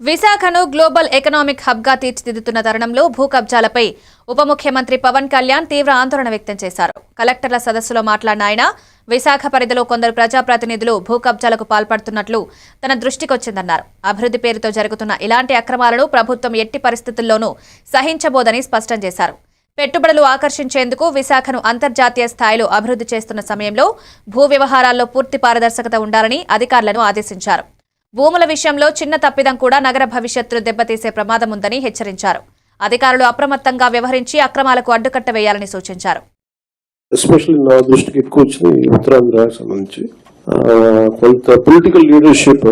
విశాఖను global economic హబ్గా తీర్చిదిద్దుతున్న తరుణంలో భూ కబ్జాలపై ఉప ముఖ్యమంత్రి పవన్ కళ్యాణ్ తీవ్ర ఆందోళన వ్యక్తం చేశారు. కలెక్టర్ల సదస్సులో మాట్లాడిన ఆయన విశాఖ పరిధిలో కొందరు ప్రజాప్రతినిధులు భూ కబ్జాలకు పాల్పడుతున్నట్లు తన దృష్టికొచ్చిందన్నారు. అభివృద్ధి పేరుతో జరుగుతున్న ఇలాంటి అక్రమాలను ప్రభుత్వం ఎట్టి పరిస్థితుల్లోనూ సహించబోదని స్పష్టం చేశారు. పెట్టుబడులు ఆకర్షించేందుకు విశాఖను అంతర్జాతీయ స్థాయిలో అభివృద్ధి చేస్తున్న సమయంలో భూ వ్యవహారాల్లో పూర్తి పారదర్శకత ఉండాలని అధికారులను ఆదేశించారు. భూముల విషయంలో చిన్న తప్పిదం కూడా నగర భవిష్యత్తును దెబ్బతీసే ప్రమాదం ఉందని హెచ్చరించారు. అధికారులు అప్రమత్తంగా వ్యవహరించి అక్రమాలకు అడ్డుకట్ట వేయాలని సూచించారు. ఎస్పెషల్లీ నా దృష్టికి ఎక్కువ వచ్చింది ఉత్తరాంధ్ర సంబంధించి. కొంత political leadership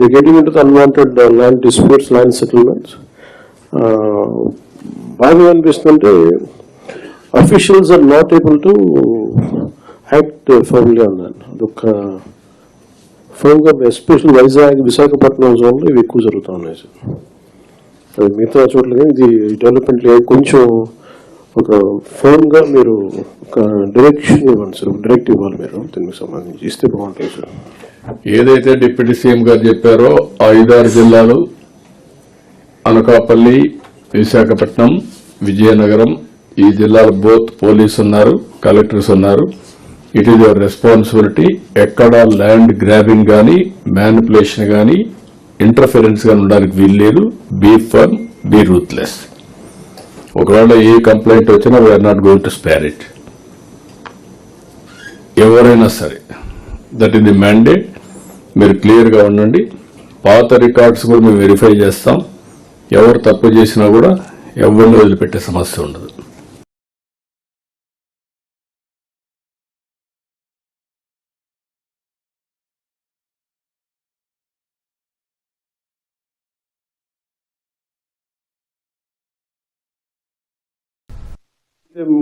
the getting into unwanted land disputes land settlements బాగా అనిపిస్తుంటే officials are not able to act firmly on దాన్ అదొక ఫర్మ్గా ఎస్పెషల్ వైజాగ్ విశాఖపట్నం జోన్లో ఇవి ఎక్కువ జరుగుతూ ఉన్నాయి సార్. అది మిగతా చోట్ల కానీ ఇది డెవలప్మెంట్ కొంచెం ఒక ఫోన్గా మీరు ఒక డైరెక్షన్ ఇవ్వండి సార్. డైరెక్ట్ ఇవ్వాలి మీరు. దీనికి సంబంధించి ఇస్తే బాగుంటుంది సార్. ఏదైతే డిప్యూటీ సీఎం గారు చెప్పారో ఐదారు జిల్లాలు అనకాపల్లి విశాఖపట్నం విజయనగరం ఈ జిల్లాలో బోత్ పోలీస్ ఉన్నారు కలెక్టర్స్ ఉన్నారు. ఇట్ ఈస్ యువర్ రెస్పాన్సిబిలిటీ ఎక్కడ ల్యాండ్ గ్రాబింగ్ గానీ మ్యానిపులేషన్ గానీ ఇంటర్ఫిరెన్స్ గానీ ఉండడానికి వీల్లేదు. బీ ఫర్మ్ బీ రూత్లెస్ ఒకవేళ ఏ కంప్లైంట్ వచ్చినా we're not going to spare it ఎవరైనా సరే దట్ ఈస్ ది మ్యాండేట్ మీరు క్లియర్గా ఉండండి. పాత రికార్డ్స్ కూడా మేము వెరిఫై చేస్తాం. ఎవరు తప్పు చేసినా కూడా ఎవరిని వదిలిపెట్టే సమస్య ఉండదు. um,